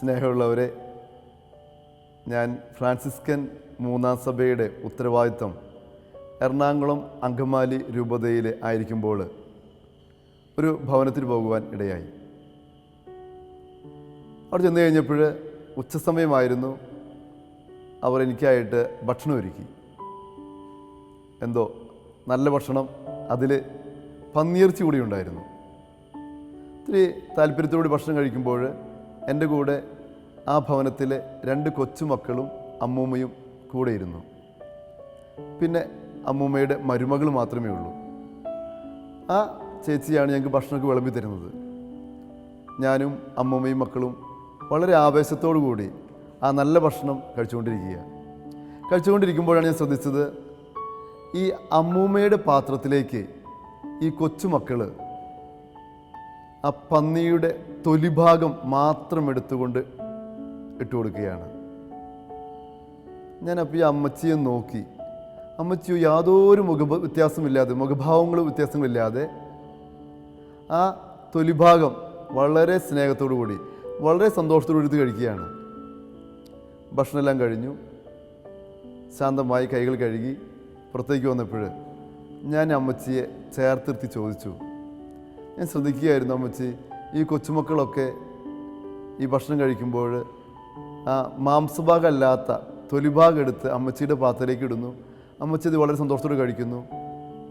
സ്നേഹമുള്ളവരെ ഞാൻ ഫ്രാൻസിസ്കൻ മൂന്നാം സഭയുടെ ഉത്തരവാദിത്വം എറണാകുളം അങ്കമാലി രൂപതയിൽ ആയിരിക്കുമ്പോൾ ഒരു ഭവനത്തിൽ പോകുവാൻ ഇടയായി. അവിടെ ചെന്ന് കഴിഞ്ഞപ്പോൾ ഉച്ചസമയമായിരുന്നു. അവർ എനിക്കായിട്ട് ഭക്ഷണം ഒരുക്കി. എന്തോ നല്ല ഭക്ഷണം അതിൽ പന്നിയിറച്ചി കൂടി ഉണ്ടായിരുന്നു. ഇത്തിരി താല്പര്യത്തോടെ ഭക്ഷണം കഴിക്കുമ്പോൾ എന്റെ കൂടെ ആ ഭവനത്തിലെ രണ്ട് കൊച്ചുമക്കളും അമ്മൂമ്മയും കൂടെയിരുന്നു പിന്നെ അമ്മൂമ്മയുടെ മരുമകൾ മാത്രമേ ഉള്ളൂ. ആ ചേച്ചിയാണ് ഞങ്ങൾക്ക് ഭക്ഷണമൊക്കെ വിളമ്പി തരുന്നത്. ഞാനും അമ്മൂമ്മയും മക്കളും വളരെ ആവേശത്തോടു കൂടി ആ നല്ല ഭക്ഷണം കഴിച്ചുകൊണ്ടിരിക്കുക കഴിച്ചുകൊണ്ടിരിക്കുമ്പോഴാണ് ഞാൻ ശ്രദ്ധിച്ചത് ഈ അമ്മൂമ്മയുടെ പാത്രത്തിലേക്ക് ഈ കൊച്ചുമക്കൾ ആ പന്നിയുടെ തൊലിഭാഗം മാത്രം എടുത്തുകൊണ്ട് ഇട്ട് കൊടുക്കുകയാണ്. ഞാൻ അപ്പോൾ ഈ അമ്മച്ചിയെ നോക്കി. അമ്മച്ചിയോ യാതൊരു മുഖ വ്യത്യാസമില്ലാതെ മുഖഭാവങ്ങളും വ്യത്യാസങ്ങളില്ലാതെ ആ തൊലിഭാഗം വളരെ സ്നേഹത്തോടു കൂടി വളരെ സന്തോഷത്തോടു കൂടി ഇത് കഴിക്കുകയാണ്. ഭക്ഷണമെല്ലാം കഴിഞ്ഞു. ശാന്തമായി കൈകൾ കഴുകി പുറത്തേക്ക് വന്നപ്പോൾ ഞാൻ അമ്മച്ചിയെ ചേർത്തിരുത്തി ചോദിച്ചു. ഞാൻ ശ്രദ്ധിക്കുകയായിരുന്നു അമ്മച്ചി. ഈ കൊച്ചുമക്കളൊക്കെ ഈ ഭക്ഷണം കഴിക്കുമ്പോൾ ആ മാംസഭാഗമല്ലാത്ത തൊലിഭാഗം എടുത്ത് അമ്മച്ചിയുടെ പാത്രത്തിലേക്ക് ഇടുന്നു. അമ്മച്ചി അത് വളരെ സന്തോഷത്തോടെ കഴിക്കുന്നു.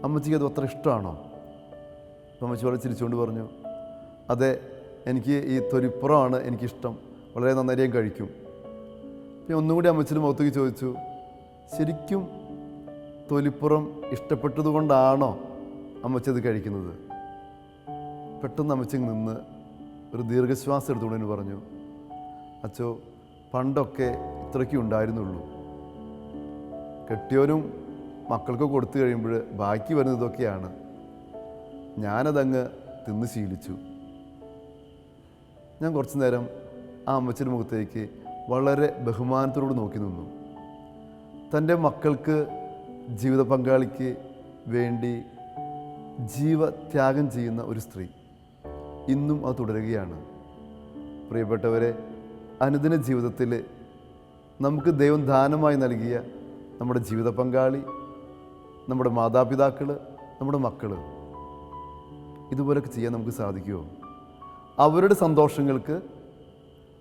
അമ്മച്ചിക്ക് അത് അത്ര ഇഷ്ടമാണോ? അമ്മച്ചി വളരെ ചിരിച്ചുകൊണ്ട് പറഞ്ഞു അതെ എനിക്ക് ഈ തൊലിപ്പുറമാണ് എനിക്കിഷ്ടം. വളരെ നന്നായി കഴിക്കും. പിന്നെ ഒന്നുകൂടി അമ്മച്ചിയുടെ മുഖത്തേക്ക് ചോദിച്ചു ശരിക്കും തൊലിപ്പുറം ഇഷ്ടപ്പെട്ടതുകൊണ്ടാണോ അമ്മച്ചി അത് കഴിക്കുന്നത്? പെട്ടെന്ന് അമ്മച്ചി നിന്ന് ഒരു ദീർഘശ്വാസം എടുത്തുകൊണ്ട് പറഞ്ഞു അച്ചോ പണ്ടൊക്കെ ഇത്രയ്ക്ക് ഉണ്ടായിരുന്നുള്ളൂ. കെട്ടിയോനും മക്കൾക്ക് കൊടുത്തു കഴിയുമ്പോൾ ബാക്കി വരുന്നതൊക്കെയാണ് ഞാനതങ്ങ് തിന്ന് ശീലിച്ചു. ഞാൻ കുറച്ചു നേരം ആ അമ്മച്ചിന്റെ മുഖത്തേക്ക് വളരെ ബഹുമാനത്തോട് നോക്കി നിന്നു. തന്റെ മക്കൾക്ക് ജീവിത പങ്കാളിക്ക് വേണ്ടി ജീവത്യാഗം ചെയ്യുന്ന ഒരു സ്ത്രീ. ഇന്നും അത് തുടരുകയാണ്. പ്രിയപ്പെട്ടവരെ അനുദിന ജീവിതത്തിൽ നമുക്ക് ദൈവം ദാനമായി നൽകിയ നമ്മുടെ ജീവിത പങ്കാളി നമ്മുടെ മാതാപിതാക്കൾ നമ്മുടെ മക്കൾ ഇതുപോലൊക്കെ ചെയ്യാൻ നമുക്ക് സാധിക്കുമോ അവരുടെ സന്തോഷങ്ങൾക്ക്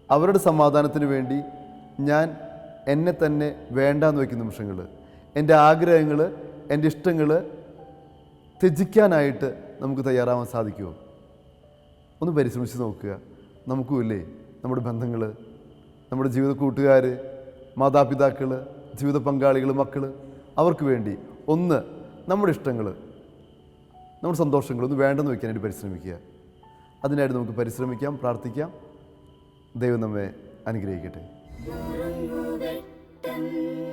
അവരുടെ സമാധാനത്തിന് വേണ്ടി ഞാൻ എന്നെ തന്നെ വേണ്ടാന്ന് വയ്ക്കുന്ന നിമിഷങ്ങൾ എന്റെ ആഗ്രഹങ്ങൾ എന്റെ ഇഷ്ടങ്ങൾ ത്യജിക്കാനായിട്ട് നമുക്ക് തയ്യാറാവാൻ സാധിക്കുമോ ഒന്ന് പരിശ്രമിച്ച് നോക്കുക. നമുക്കും ഇല്ലേ? നമ്മുടെ ബന്ധങ്ങൾ നമ്മുടെ ജീവിത കൂട്ടുകാർ മാതാപിതാക്കൾ ജീവിത പങ്കാളികൾ മക്കൾ അവർക്ക് വേണ്ടി ഒന്ന് നമ്മുടെ ഇഷ്ടങ്ങൾ നമ്മുടെ സന്തോഷങ്ങൾ ഒന്ന് വേണ്ടെന്ന് വയ്ക്കാനായിട്ട് പരിശ്രമിക്കുക. അതിനായിട്ട് നമുക്ക് പരിശ്രമിക്കാം പ്രാർത്ഥിക്കാം. ദൈവം നമ്മെ അനുഗ്രഹിക്കട്ടെ.